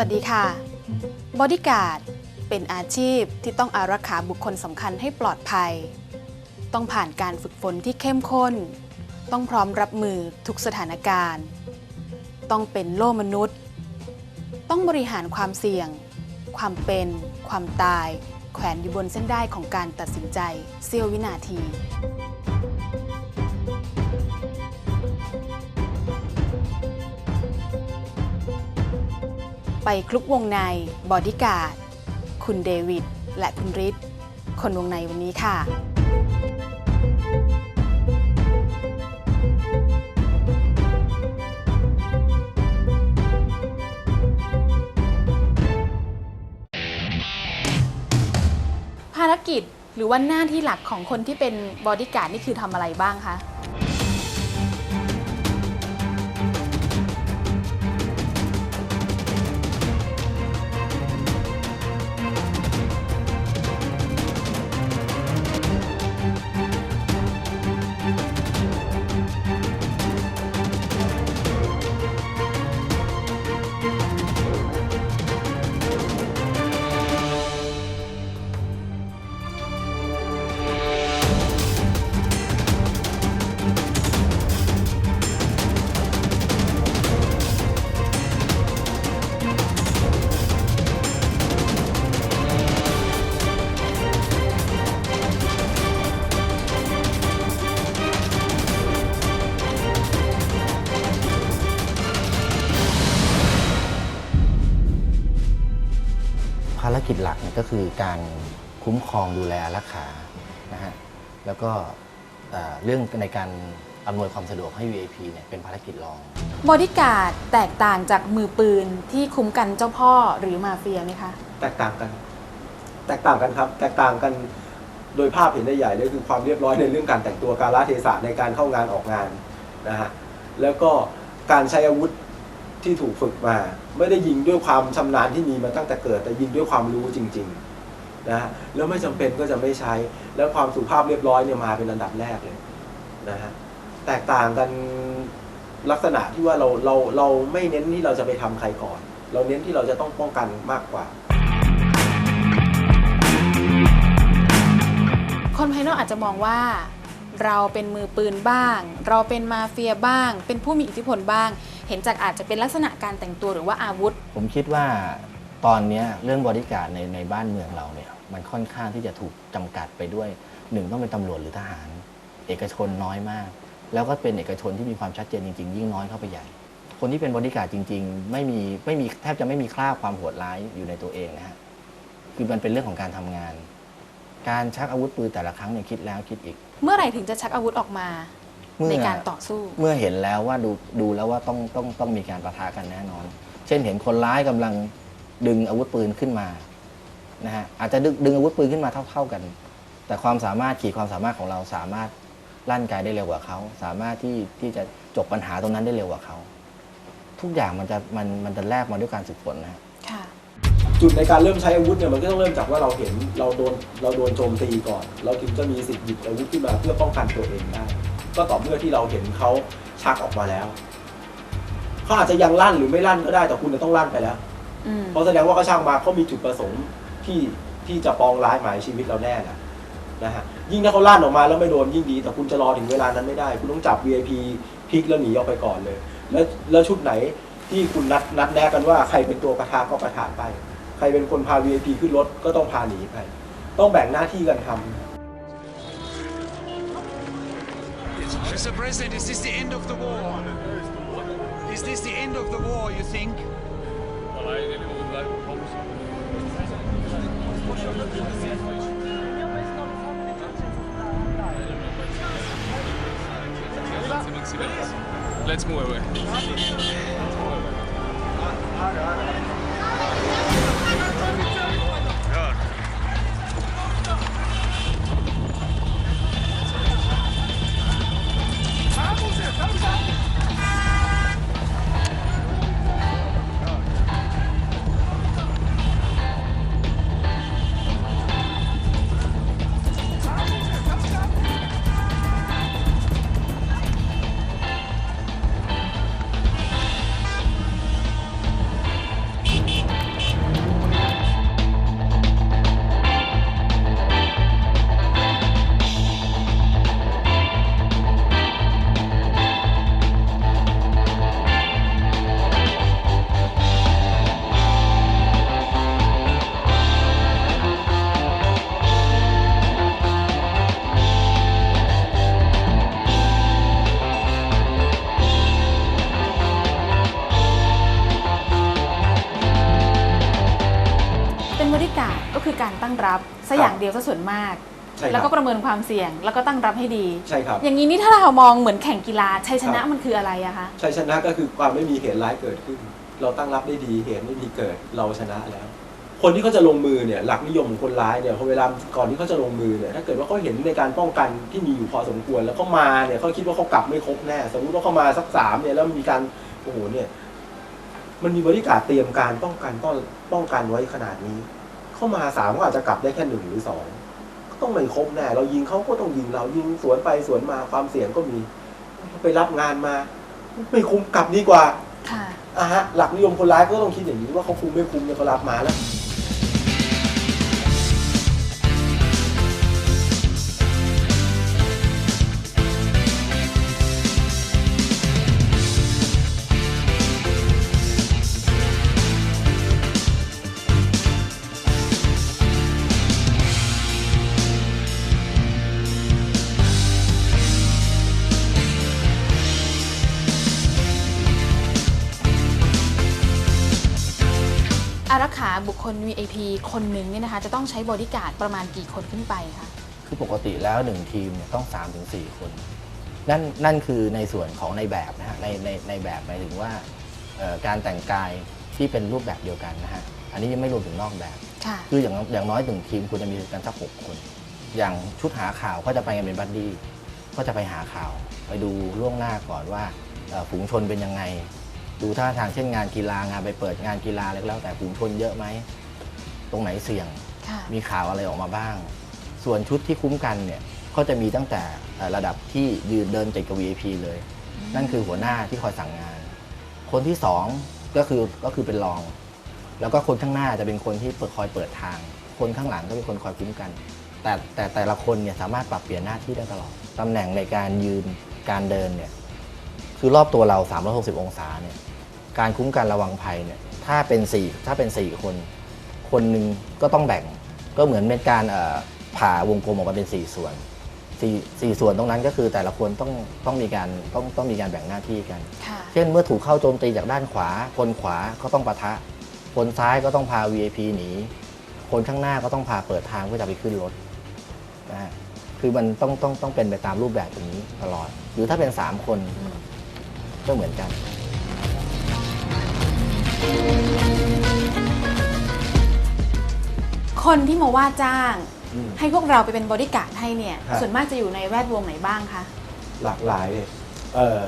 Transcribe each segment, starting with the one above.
วัสดีค่ะบอดี้การ์ดเป็นอาชีพที่ต้องอารักขาบุคคลสำคัญให้ปลอดภัย ต้องผ่านการฝึกฝนที่เข้มข้น ต้องพร้อมรับมือทุกสถานการณ์ ต้องเป็นโล่มนุษย์ ต้องบริหารความเสี่ยง ความเป็น ความตาย แขวนอยู่บนเส้นได้ของการตัดสินใจเสี้ยววินาที ไปคลุกวงในบอดี้การ์ดคุณเดวิด และคุณริทธิ์คนวงในวันนี้ค่ะ ภารกิจหรือว่าหน้าที่หลักของคนที่เป็นบอดี้การ์ดนี่คือทำอะไรบ้างคะ กิจหลักเนี่ยก็คือการคุ้มครองดูแลรักษานะฮะแล้วก็เอ่อเรื่องในการอำนวยความสะดวกให้ VIP เนี่ยเป็นภารกิจรองบอดี้การ์ดแตกต่างจากมือปืนที่คุ้มกันเจ้าพ่อหรือมาเฟียไหมคะ แตกต่างกัน แตกต่างกันครับ แตกต่างกันโดยภาพเห็นได้ใหญ่เลยคือความเรียบร้อยในเรื่องการแต่งตัวการละเทศะในการเข้างานออกงานนะฮะแล้วก็การใช้อาวุธ ที่ถูกฝึกมา ไม่ได้ยิงด้วยความชำนาญที่มีมาตั้งแต่เกิด แต่ยิงด้วยความรู้จริงๆนะฮะแล้วไม่จำเป็นก็จะไม่ใช้ แล้วความสุภาพเรียบร้อยเนี่ยมาเป็นอันดับแรกเลยนะฮะแตกต่างกันลักษณะที่ว่าเราเราเราไม่เน้นที่เราจะไปทำใครก่อน เราเน้นที่เราจะต้องป้องกันมากกว่า คนภายนอกอาจจะมองว่าเราเป็นมือปืนบ้าง เราเป็นมาเฟียบ้าง เป็นผู้มีอิทธิพลบ้าง เห็นจากอาจจะเป็นลักษณะการแต่งตัวหรือว่าอาวุธ ผมคิดว่าตอนเนี้ยเรื่องบริการดในในบ้านเมืองเราเนี่ยมันค่อนข้างที่จะถูกจำกัดไปด้วยหนึ่งต้องเป็นตำรวจหรือทหาร เอกชนน้อยมาก แล้วก็เป็นเอกชนที่มีความชัดเจนจริง ๆ ยิ่งน้อยเข้าไปใหญ่ คนที่เป็นบริการดจริง ๆ ไม่มีไม่มีแทบจะไม่มีคราบความโหดร้ายอยู่ในตัวเองนะฮะคือมันเป็นเรื่องของการทำงาน การชักอาวุธปืนแต่ละครั้งเนี่ยคิดแล้วคิดอีก เมื่อไหร่ถึงจะชักอาวุธออกมา เมื่อ ในการต่อสู้ เมื่อเห็นแล้วว่าดูดูแล้วว่าต้องต้องต้องมีการประทะกันแน่นอน เช่นเห็นคนร้ายกำลังดึงอาวุธปืนขึ้นมานะฮะอาจจะดึงดึงอาวุธปืนขึ้นมาเท่าๆกัน แต่ความสามารถขีดความสามารถของเราสามารถลั่นไกได้เร็วกว่าเขา สามารถที่ที่จะจบปัญหาตรงนั้นได้เร็วกว่าเขา ทุกอย่างมันจะมันมันจะแลกมาด้วยการฝึกฝนนะฮะ ค่ะ จุดในการเริ่มใช้อาวุธเนี่ยมันก็ต้องเริ่มจากว่าเราเห็นเราโดนเราโดนโจมตีก่อน เราถึงจะมีสิทธิ์หยิบอาวุธขึ้นมาเพื่อป้องกันตัวเองได้ ก็ต่อเมื่อที่เราเห็นเขาชักออกมาแล้วเขาอาจจะยังลั่นหรือไม่ลั่นก็ได้แต่คุณจะต้องลั่นไปแล้วอืมเพราะแสดงว่าเขาช่างมาเขามีจุดประสงค์ที่ที่จะปองร้ายหมายชีวิตเราแน่นะนะฮะยิ่งถ้าเขาลั่นออกมาแล้วไม่โดนยิ่งดี แต่คุณจะรอถึงเวลานั้นไม่ได้ คุณต้องจับ VIP พลิกแล้วหนีออกไปก่อนเลย แล้วแล้วชุดไหนที่คุณนัดนัดแนะกันว่าใครเป็นตัวประทะก็ประทะไป ใครเป็นคนพา VIP ขึ้นรถก็ต้องพาหนีไป ต้องแบ่งหน้าที่กันทำ Mr. President, is this the end of the war? Is this the end of the war, you think? Let's move away. ตั้ง รับซะอย่างเดียวซะส่วนมาก ใช่คแล้วรัก็บประเมินความเสี่ยง แล้วก็ตั้งรับให้ดี ใช่ครับอย่างนี้นี่ถ้าเรามองเหมือนแข่งกีฬาชัยชนะครับมันคืออะไรอะคะชัยชนะก็คือความไม่มีเหตุร้ายเกิดขึ้น เราตั้งรับได้ดีเหตุไม่มีเกิดเราชนะแล้ว คนที่เขาจะลงมือเนี่ยหลักนิยมของคนร้ายเนี่ยพอเวลาก่อนที่เขาจะลงมือเนี่ยถ้าเกิดว่าเขาเห็นในการป้องกันที่มีอยู่พอสมควร แล้วเขามาเนี่ยเขาคิดว่าเขากลับไม่ครบแน่สมมติว่าเขามาสักสามเนี่ยแล้วมีการโอ้โหเนี่ย มันมีบริการเตรียมการป้องกันป้องป้องกันไว้ขนาดนี้ เข้ามาสามก็อาจจะกลับได้แค่หนึ่งหรือสองก็ต้องไม่ครบแน่เรายิงเขาก็ต้องยิงเรายิงสวนไปสวนมาความเสี่ยงก็มี ไปรับงานมา ไม่คุ้มกลับดีกว่าค่ะอะฮะหลักนิยมคนร้ายก็ต้องคิดอย่างนี้ว่าเขาคุ้มไม่คุ้มเนี่ยเขารับมาแล้ว อารักขาบุคคล VIP คนหนึ่งเนี่ยนะคะจะต้องใช้บอดี้การ์ดประมาณกี่คนขึ้นไปคะ คือปกติแล้วหนึ่งทีมเนี่ยต้อง3าถึงสคน นั่นนั่นคือในส่วนของในแบบนะฮะในในในแบบหมายถึงว่าเอ่อการแต่งกายที่เป็นรูปแบบเดียวกันนะฮะอันนี้ยังไม่รวมถึงนอกแบบ ค่ะ คืออย่างอย่างน้อยหนึ่งทีมควรจะมีกันสักหกคน อย่างชุดหาข่าวก็จะไปกันเป็นบัดดี้ก็จะไปหาข่าว ไปดูล่วงหน้าก่อนว่าเอ่อฝูงชนเป็นยังไง ดูท่าทางเช่นงานกีฬางานไปเปิดงานกีฬาแล้วแล้วแต่ฝูงชนเยอะไหม ตรงไหนเสี่ยง ค่ะมีข่าวอะไรออกมาบ้าง ส่วนชุดที่คุ้มกันเนี่ยก็จะมีตั้งแต่เอ่อระดับที่ยืนเดินติดกับ VIP เลย นั่นคือหัวหน้าที่คอยสั่งงาน คนที่สองก็คือก็คือเป็นรอง แล้วก็คนข้างหน้าจะเป็นคนที่เปิดคอยเปิดทาง คนข้างหลังก็เป็นคนคอยคุ้มกัน แต่แต่แต่ละคนเนี่ยสามารถปรับเปลี่ยนหน้าที่ได้ตลอดตำแหน่งในการยืนการเดินเนี่ยคือรอบตัวเรา 360 องศาเนี่ย การคุ้มกันระวังภัยเนี่ยถ้าเป็น4ถ้าเป็น 4 คน คนหนึ่งก็ต้องแบ่งก็เหมือนเป็นการเอ่อผ่าวงกลมออกมาเป็น 4 ส่วนสี่สี่ส่วนตรงนั้นก็คือแต่ละคนต้องต้องมีการต้องต้องมีการแบ่งหน้าที่กันค่ะเช่นเมื่อถูกเข้าโจมตีจากด้านขวา คนขวาก็ต้องปะทะ คนซ้ายก็ต้องพา VIP หนี คนข้างหน้าก็ต้องพาเปิดทางเพื่อจะไปขึ้นรถนะฮะคือมันต้องต้องต้องเป็นไปตามรูปแบบอย่างนี้ตลอด หรือถ้าเป็น 3 คนอืมก็เหมือนกัน คนที่มาว่าจ้าง อืม ให้พวกเราไปเป็นบอดี้การ์ดให้เนี่ย ครับ ส่วนมากจะอยู่ในแวดวงไหนบ้างคะ หลากหลายเลยเอ่อ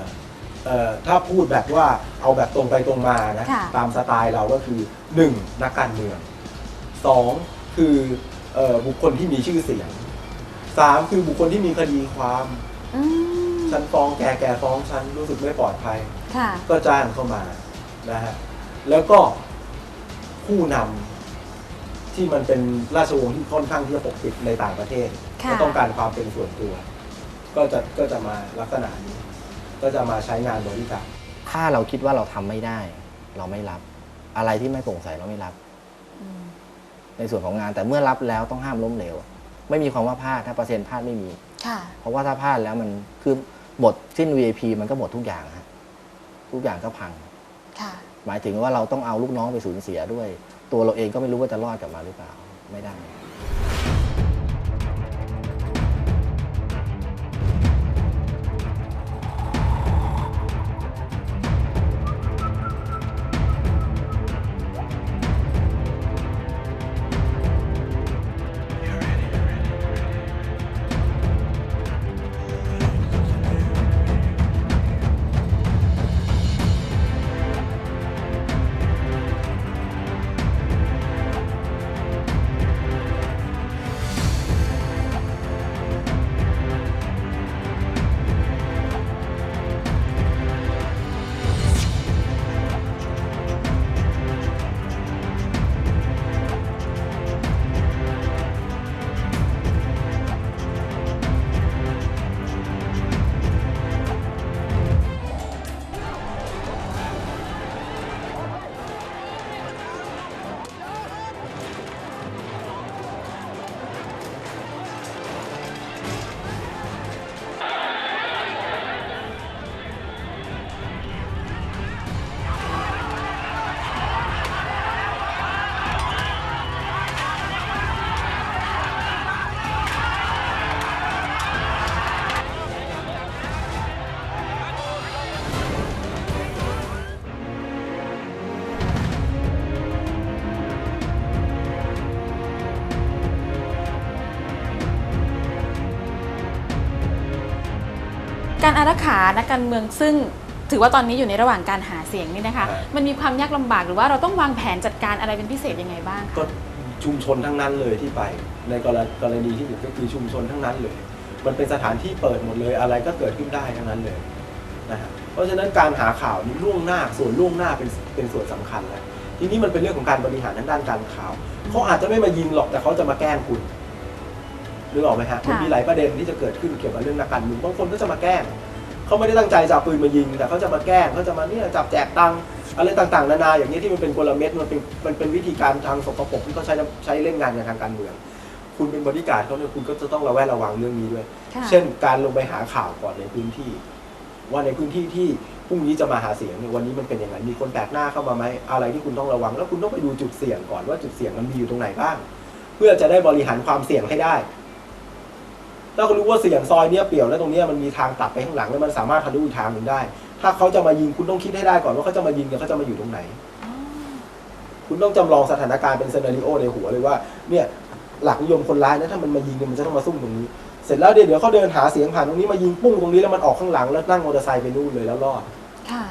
เอ่อถ้าพูดแบบว่าเอาแบบตรงไปตรงมานะ ค่ะ ตามสไตล์เราก็คือ 1. นักการเมือง 2. คือเอ่อบุคคลที่มีชื่อเสียง 3. คือบุคคลที่มีคดีความ อืมฉันฟ้องแกแกฟ้องฉันรู้สึกไม่ปลอดภัย ค่ะ ก็จ้างเข้ามานะฮะ แล้วก็ผู้นำที่มันเป็นราชวงศ์ที่ค่อนข้างที่จะปกปิดในต่างประเทศค่ะ ก็ต้องการความเป็นส่วนตัว ก็จะก็จะมาลักษณะนี้ ก็จะมาใช้งานบริการถ้าเราคิดว่าเราทำไม่ได้ เราไม่รับ อะไรที่ไม่โปร่งใสเราไม่รับ อืมในส่วนของงานแต่เมื่อรับแล้วต้องห้ามล้มเหลว ไม่มีความว่าพลาดถ้าเปอร์เซ็นต์พลาดไม่มี ค่ะ เพราะว่าถ้าพลาดแล้วมันคือหมดสิ้น VIP มันก็หมดทุกอย่างฮะทุกอย่างก็พัง ค่ะ หมายถึงว่าเราต้องเอาลูกน้องไปสูญเสียด้วย ตัวเราเองก็ไม่รู้ว่าจะรอดกลับมาหรือเปล่าไม่ได้ การอารักขานักการเมืองซึ่งถือว่าตอนนี้อยู่ในระหว่างการหาเสียงนี่นะคะครับมันมีความยากลำบากหรือว่าเราต้องวางแผนจัดการอะไรเป็นพิเศษยังไงบ้างคะก็ชุมชนทั้งนั้นเลยที่ไป ในกรณกรณีที่หนึ่งก็คือชุมชนทั้งนั้นเลย มันเป็นสถานที่เปิดหมดเลยอะไรก็เกิดขึ้นได้ทั้งนั้นเลยนะฮะเพราะฉะนั้นการหาข่าวนี้ล่วงหน้าส่วนล่วงหน้าเป็นเป็นส่วนสำคัญแล้วทีนี้มันเป็นเรื่องของการบริหารทางด้านการข่าวเขาอาจจะไม่มายิงหรอกแต่เขาจะมาแกล้งคุณ นึกออกไหมฮะมันมีหลายประเด็นที่จะเกิดขึ้นเกี่ยวกับเรื่องนักการเมืองบางคนก็จะมาแกล้งเขาไม่ได้ตั้งใจจะเอาปืนมายิง แต่เขาจะมาแกล้งเขาจะมาเนี่ยจับแจกตังค์อะไรต่างๆนานาอย่างนี้ยที่มันเป็นกลเม็ดมันเป็นมันเป็นวิธีการทางสกปรกที่เขาใช้ใช้เล่นงานกันทางการเมือง คุณเป็นบริการดเขาเนี่ยคุณก็จะต้องระแวดระวังเรื่องนี้ด้วยค่ะเช่นการลงไปหาข่าวก่อนในพื้นที่ ว่าในพื้นที่ที่พรุ่งนี้จะมาหาเสียงเนี่ยวันนี้มันเป็นยังไงมีคนแปลกหน้าเข้ามาไหมอะไรที่คุณต้องระวัง แล้วคุณต้องไปดูจุดเสี่ยงก่อนว่าจุดเสี่ยงมันมีอยู่ตรงไหนบ้าง เพื่อจะได้บริหารความเสี่ยงให้ได้ ถ้าคุณรู้ว่าเสี่ยงซอยเนี้ยเปี่ยวแล้วตรงเนี้ยมันมีทางตัดไปข้างหลังแล้วมันสามารถทะลุอีกทางหนึ่งได้ ถ้าเขาจะมายิงคุณต้องคิดให้ได้ก่อนว่าเขาจะมายิงเนี่ยเขาจะมาอยู่ตรงไหนอ๋อคุณต้องจำลองสถานการณ์เป็นซีนารีโอในหัวเลยว่า เนี่ยหลักนิยมคนร้ายนะถ้ามันมายิงเนี่ยมันจะต้องมาซุ่มตรงนี้ เสร็จแล้วเดี๋ยวเดี๋ยวเขาเดินหาเสียงผ่านตรงนี้มายิงปุ้งตรงนี้แล้วมันออกข้างหลังแล้วนั่งมอเตอร์ไซค์ไปนู่นเลยแล้วรอดค่ะ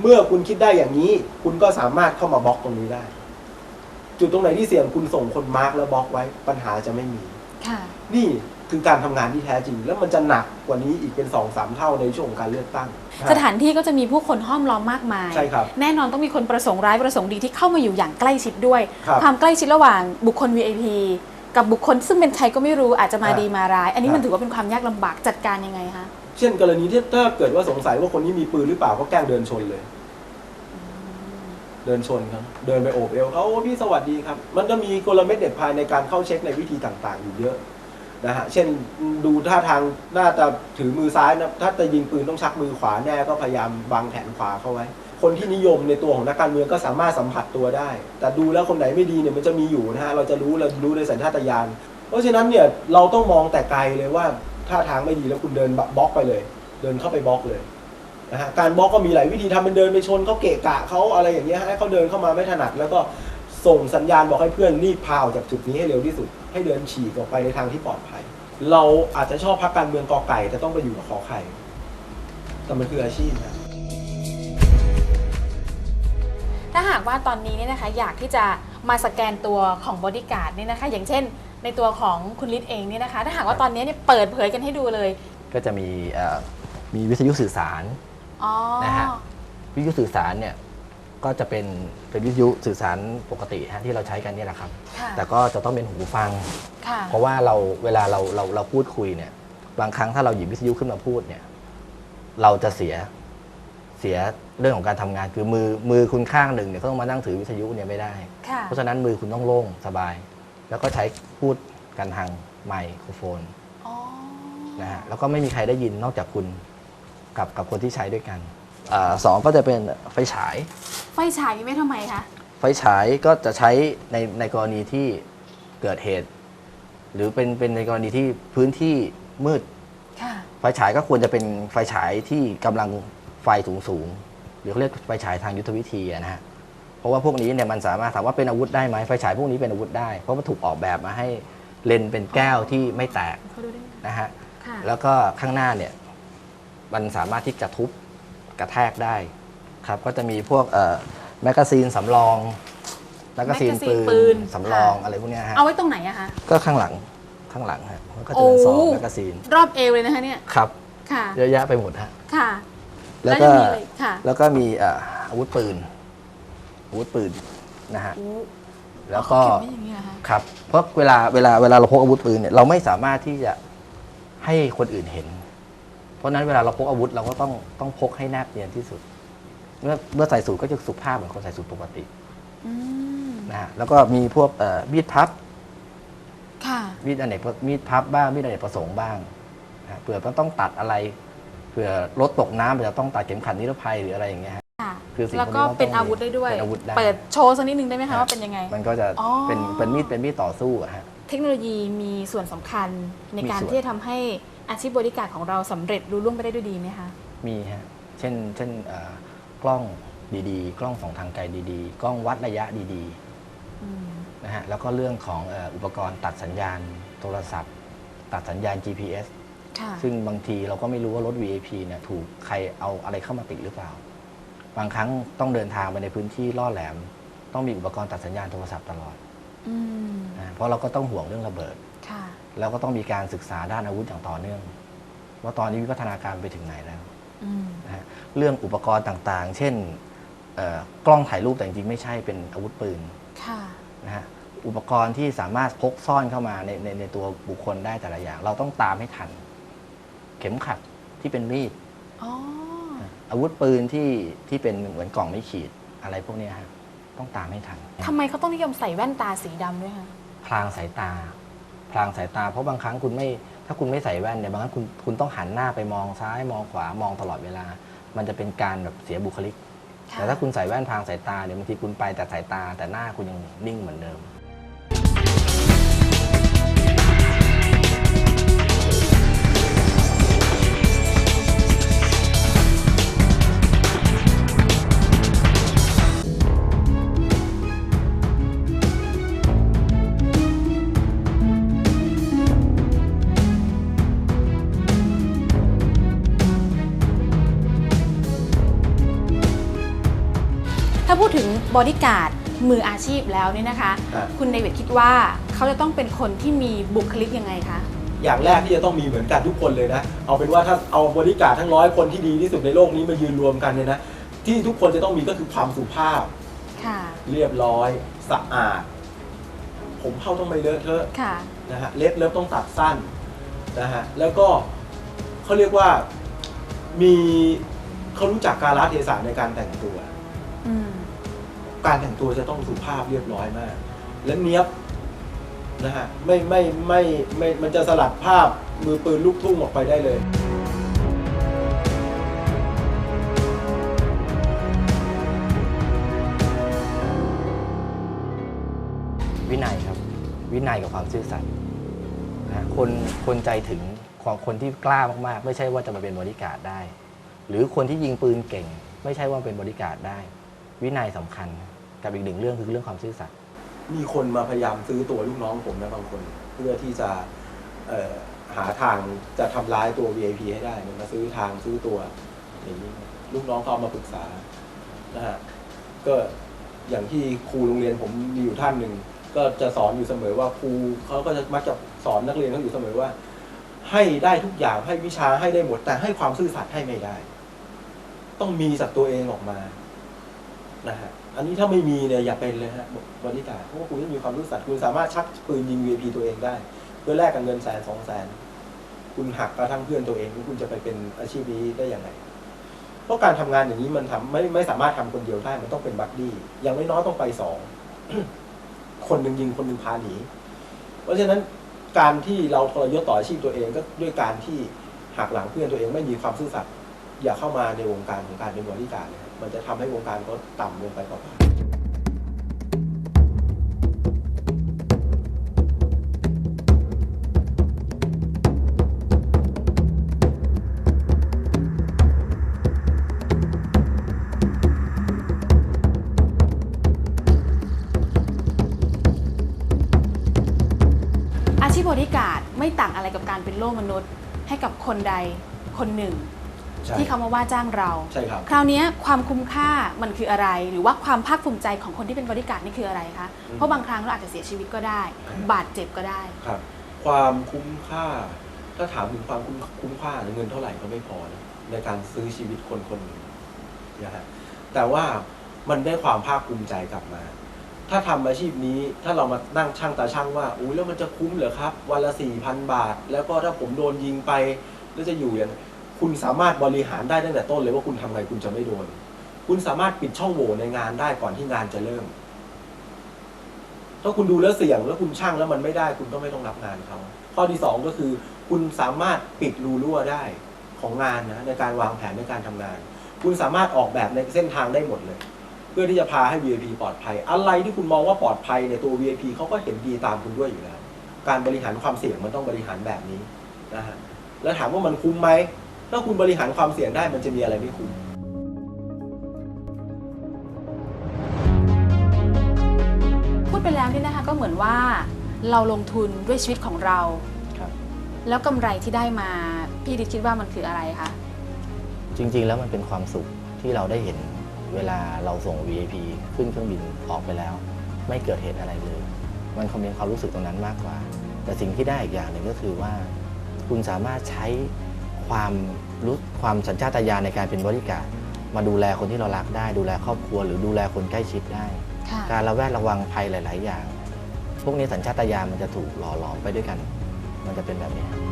เมื่อคุณคิดได้อย่างนี้ คุณก็สามารถเข้ามาบล็อกตรงนี้ได้ จุดตรงไหนที่เสี่ยงคุณส่งคนมาร์กแล้วบล็อกไว้ปัญหาจะไม่มี ค่ะ นี่ คือการทำงานที่แท้จริง แล้วมันจะหนักกว่านี้อีกเป็นสองสามเท่าในช่วงของการเลือกตั้ง สถานที่ก็จะมีผู้คนห้อมล้อมมากมาย ใช่ครับแน่นอนต้องมีคนประสงค์ร้ายประสงค์ดีที่เข้ามาอยู่อย่างใกล้ชิดด้วย ครับความใกล้ชิดระหว่างบุคคล VIP กับบุคคลซึ่งเป็นใครก็ไม่รู้อาจจะมาครับดีมาร้าย อันนี้ครับมันถือว่าเป็นความยากลำบากจัดการยังไงคะเช่นกรณีที่ถ้าเกิดว่าสงสัยว่าคนนี้มีปืนหรือเปล่าก็แกล้งเดินชนเลย เดินชนครับ เดินไปโอบเอวเขาโอ้พี่สวัสดีครับ มันจะมีกลเม็ดเด็ดภายในการเข้าเช็คในวิธีต่างๆ อยู่เยอะ นะฮะเช่นดูท่าทางน่าจะถือมือซ้ายนะถ้าจะยิงปืนต้องชักมือขวาแน่ก็พยายามวางแขนขวาเข้าไว้ คนที่นิยมในตัวของนักการเมืองก็สามารถสัมผัสตัวได้ แต่ดูแล้วคนไหนไม่ดีเนี่ยมันจะมีอยู่นะฮะเราจะรู้เรารู้ในสัญชาตญาณเพราะฉะนั้นเนี่ยเราต้องมองแต่ไกลเลยว่าท่าทางไม่ดีแล้วคุณเดินบล็อกไปเลย เดินเข้าไปบล็อกเลยนะฮะการบล็อกก็มีหลายวิธีทำเป็นเดินไปชนเขาเกะกะเขาอะไรอย่างเงี้ยให้เขาเดินเข้ามาไม่ถนัดแล้วก็ ส่งสัญญาณบอกให้เพื่อนรีบพาออกจากจุดนี้ให้เร็วที่สุด ให้เดินฉีกออกไปในทางที่ปลอดภัย เราอาจจะชอบพักการเมืองกอไก่ แต่ต้องไปอยู่กับขอไข่ แต่มันคืออาชีพนะถ้าหากว่าตอนนี้เนี่ยนะคะอยากที่จะมาสแกนตัวของบอดี้การ์ดเนี่ยนะคะ อย่างเช่น ในตัวของคุณลิศเองเนี่ยนะคะ ถ้าหากว่าตอนนี้เนี่ยเปิดเผยกันให้ดูเลย ก็จะมีเอ่อมีวิทยุสื่อสารอ๋อนะฮะวิทยุสื่อสารเนี่ย ก็จะเป็นเป็นวิทยุสื่อสารปกติฮะที่เราใช้กันเนี่ยแหละครับ ค่ะแต่ก็จะต้องเป็นหูฟัง ค่ะเพราะว่าเราเวลาเราเราเราพูดคุยเนี่ย บางครั้งถ้าเราหยิบวิทยุขึ้นมาพูดเนี่ย เราจะเสียเสียเรื่องของการทำงานคือมือมือคุณข้างหนึ่งเนี่ยก็ต้องมานั่งถือวิทยุเนี่ยไม่ได้ ค่ะเพราะฉะนั้นมือคุณต้องโล่งสบาย แล้วก็ใช้พูดกันทางไมโครโฟนอ๋อนะฮะแล้วก็ไม่มีใครได้ยินนอกจากคุณกับกับคนที่ใช้ด้วยกัน อาสองก็จะเป็นไฟฉาย ไฟฉายมีไว้ทำไมคะไฟฉายก็จะใช้ในในกรณีที่เกิดเหตุ หรือเป็นเป็นในกรณีที่พื้นที่มืด ค่ะ ไฟฉายก็ควรจะเป็นไฟฉายที่กำลังไฟสูงสูงๆหรือเขาเรียกไฟฉายทางยุทธวิธีอะนะฮะเพราะว่าพวกนี้เนี่ยมันสามารถถามว่าเป็นอาวุธได้ไหมไฟฉายพวกนี้เป็นอาวุธได้ เพราะมันถูกออกแบบมาให้เลนส์เป็นแก้วที่ไม่แตกเขาดูได้ไหมนะฮะค่ะ แล้วก็ข้างหน้าเนี่ยมันสามารถที่จะทุบ กระแทกได้ครับก็จะมีพวกเอ่อแมกกาซีนสำรองแมกกาซีนแมกกาซีนปืปืนน สำรองค่ะอะไรพวกเนี้ยฮะเอาไว้ตรงไหนอะคะ ก็ข้างหลังข้างหลังฮะมันก็จะเป็นซองโอ้ แมกกาซีนรอบเอวเลยนะคะเนี่ย ครับค่ะ เยอะแยะไปหมดฮะค่ะ แล้วยัก็งมีอะไรค่ะ แล้วก็มีเอ่ออาวุธปืนอาวุธปืนนะฮะอู้แล้วก็เขาเก็บไว้อย่างนี้เหรอคะ ครับเพราะเวลาเวลาเวลาเราพกอาวุธปืนเนี่ยเราไม่สามารถที่จะให้คนอื่นเห็น เพราะฉะนั้นเวลาเราพกอาวุธเราก็ต้องต้องพกให้แนบเนียนที่สุด เมื่อเมื่อใส่สูทก็จะสุภาพเหมือนคนใส่สูทปกติอืมนะฮะแล้วก็มีพวกเอ่อมีดพับ ค่ะ มีดอเนกประมีดพับบ้างมีดอเนกประสงค์บ้างนะฮะเผื่อมันต้องตัดอะไรเผื่อรถตกน้ำจะต้องตัดเข็มขัดนิรภัยหรืออะไรอย่างเงี้ยฮะ ค่ะ คือสิ่งแล้วก็พวกนี้เป็นต้องอาวุธได้ด้วย เป็นอาวุธได้ เปิดโชว์สักนิดนึงได้ไหมคะว่าเป็นยังไง มันก็จะอ๋อ เป็นเป็นมีดเป็นมีดต่อสู้อะฮะ เทคโนโลยีมีส่วนสำคัญในการมีส่วน ที่จะทำให้ อาชีพบริการของเราสำเร็จรุ่ล่วงไปได้ด้วยดีไหมคะ มีฮะ เช่น เช่นเอ่อกล้องดีๆ กล้องส่องทางไกลดีๆ กล้องวัดระยะดีอืมๆนะฮะ แล้วก็เรื่องของเอ่ออุปกรณ์ตัดสัญญาณโทรศัพท์ ตัดสัญญาณ GPS ค่ะซึ่งบางทีเราก็ไม่รู้ว่ารถ VIP เนี่ยถูกใครเอาอะไรเข้ามาติดหรือเปล่า บางครั้งต้องเดินทางไปในพื้นที่ล่อแหลม ต้องมีอุปกรณ์ตัดสัญญาณโทรศัพท์ตลอดอืมนะเพราะเราก็ต้องห่วงเรื่องระเบิดค่ะ แล้วก็ต้องมีการศึกษาด้านอาวุธอย่างต่อเนื่อง ว่าตอนนี้วิวัฒนาการไปถึงไหนแล้วอืมนะฮะเรื่องอุปกรณ์ต่างๆ เช่นเอ่อกล้องถ่ายรูปแต่จริงๆไม่ใช่เป็นอาวุธปืนค่ะนะฮะอุปกรณ์ที่สามารถพกซ่อนเข้ามาในในในตัวบุคคลได้แต่ละอย่าง เราต้องตามให้ทัน เข็มขัดที่เป็นมีดอ๋ออาวุธปืนที่ที่เป็นเหมือนกล่องไม่ขีดอะไรพวกเนี้ยฮะต้องตามให้ทันทำไมเขาต้องนิยมใส่แว่นตาสีดำด้วยคะพลางสายตา พลางสายตา เพราะบางครั้งคุณไม่ถ้าคุณไม่ใส่แว่นเนี่ยบางครั้งคุณคุณต้องหันหน้าไปมองซ้ายมองขวามองตลอดเวลา มันจะเป็นการแบบเสียบุคลิก แต่ถ้าคุณใส่แว่นพรางสายตาเนี่ยบางทีคุณไปแต่สายตาแต่หน้าคุณยังนิ่งเหมือนเดิม ถ้าพูดถึงบอดี้การ์ดมืออาชีพแล้วเนี่ยนะคะ ครับ คุณเดวิดคิดว่าเขาจะต้องเป็นคนที่มีบุคลิกยังไงคะ อย่างแรกที่จะต้องมีเหมือนกันทุกคนเลยนะ เอาเป็นว่าถ้าเอาบริการดทั้งร้อยคนที่ดีที่สุดในโลกนี้มายืนรวมกันเนี่ยนะ ที่ทุกคนจะต้องมีก็คือความสุภาพ ค่ะ เรียบร้อย สะอาด ผมเข้าต้องไม่เลอะเทอะค่ะ นะฮะ เล็บเล็บต้องตัดสั้นนะฮะ แล้วก็เขาเรียกว่ามีเขารู้จักการละเทศะในการแต่งตัวอืม การแต่งตัวจะต้องสุภาพเรียบร้อยมาก และเนี้ยบนะฮะไม่ไม่ไม่ไม่มันจะสลัดภาพมือปืนลูกทุ่งออกไปได้เลยวินัยครับ วินัยกับความซื่อสัตย์นะฮะคนคนใจถึงของคนที่กล้ามากๆ ไม่ใช่ว่าจะมาเป็นบริการดได้ หรือคนที่ยิงปืนเก่ง ไม่ใช่ว่าเป็นบริการดได้ วินัยสำคัญกับอีกหนึ่งเรื่องคือเรื่องความซื่อสัตย์มีคนมาพยายามซื้อตัวลูกน้องผมนะบางคน เพื่อที่จะเอ่อหาทางจะทำร้ายตัว VIP ให้ได้เนี่ยมาซื้อทางซื้อตัวอย่างนี้ลูกน้องเขาเอามาปรึกษานะฮะก็อย่างที่ครูโรงเรียนผมมีอยู่ท่านหนึ่งก็จะสอนอยู่เสมอว่าครูเขาก็จะมักจะสอนนักเรียนเขาอยู่เสมอว่า ให้ได้ทุกอย่างให้วิชาให้ได้หมด แต่ให้ความซื่อสัตย์ให้ไม่ได้ ต้องมีจากตัวเองออกมา นะฮะอันนี้ถ้าไม่มีเนี่ยอย่าเป็นเลยฮะบริการเพราะว่าคุณไม่มีความซื่อสัตย์คุณสามารถชักปืนยิง VIP ตัวเองได้ เพื่อแลกกับเงินแสนสองแสนคุณหักกระทั่งเพื่อนตัวเองคุณจะไปเป็นอาชีพนี้ได้อยังไงเพราะการทำงานอย่างนี้มันทำไม่ไม่สามารถทำคนเดียวได้มันต้องเป็นบัดดี้อย่างน้อยๆต้องไปสองคนหนึ่งยิงคนหนึ่งพาหนีเพราะฉะนั้นการที่เราทรยศต่ออาชีพตัวเองก็ด้วยการที่หักหลังเพื่อนตัวเองไม่มีความซื่อสัตย์อย่าเข้ามาในวงการของการเป็นบริการเลยครับ มันจะทำให้วงการก็ต่ำลงไปเปล่าอาชีพบอดี้การไม่ต่างอะไรกับการเป็นโล่มนุษย์ ให้กับคนใดคนหนึ่ง ใช่ ที่เขามาว่าจ้างเรา ใช่ครับ คราวเนี้ยความคุ้มค่ามันคืออะไร หรือว่าความภาคภูมิใจของคนที่เป็นบริการดนี่คืออะไรคะ อืมเพราะบางครั้งเราอาจจะเสียชีวิตก็ได้บาดเจ็บก็ได้ ครับ ความคุ้มค่า ถ้าถามถึงความคุ้มคุ้มค่าเงินเท่าไหร่ก็ไม่พอนะในการซื้อชีวิตคนคนหนึ่งนะฮะแต่ว่ามันได้ความภาคภูมิใจกลับมา ถ้าทำอาชีพนี้ถ้าเรามานั่งช่างตาช่างว่าอุ้ยแล้วมันจะคุ้มเหรอครับ วันละสี่พันบาท แล้วก็ถ้าผมโดนยิงไปแล้วจะอยู่อย่าง คุณสามารถบริหารได้ตั้งแต่ต้นเลยว่าคุณทำไงคุณจะไม่โดน คุณสามารถปิดช่องโหว่ในงานได้ก่อนที่งานจะเริ่ม ถ้าคุณดูแล้วเสี่ยงแล้วคุณช่างแล้วมันไม่ได้ คุณก็ไม่ต้องรับงานเขาข้อที่สองก็คือ คุณสามารถปิดรูรั่วได้ของงานนะในการวางแผนในการทำงาน คุณสามารถออกแบบในเส้นทางได้หมดเลย เพื่อที่จะพาให้ VIP ปลอดภัย อะไรที่คุณมองว่าปลอดภัยในตัว VIP เขาก็เห็นดีตามคุณด้วยอยู่แล้ว การบริหารความเสี่ยงมันต้องบริหารแบบนี้นะฮะแล้วถามว่ามันคุ้มไหม ถ้าคุณบริหารความเสี่ยงได้มันจะมีอะไรไม่คุ้มพูดไปแล้วนี่นะคะก็เหมือนว่าเราลงทุนด้วยชีวิตของเราครับแล้วกำไรที่ได้มาพี่ดิดคิดว่ามันคืออะไรคะ จริงๆ แล้วมันเป็นความสุขที่เราได้เห็นเวลาเราส่ง VIP ขึ้นเครื่องบินออกไปแล้ว ไม่เกิดเหตุอะไรเลย มันคงเป็นความรู้สึกตรงนั้นมากกว่า แต่สิ่งที่ได้อีกอย่างหนึ่งก็คือว่า คุณสามารถใช้ ความรู้ความสัญชาตญาณในการเป็นบริการดมาดูแลคนที่เรารักได้ ดูแลครอบครัว หรือดูแลคนใกล้ชิดได้ ค่ะการระแวดระวังภัยหลาย ๆ อย่าง พวกนี้สัญชาตญาณมันจะถูกหล่อหลอมไปด้วยกัน มันจะเป็นแบบนี้ครับ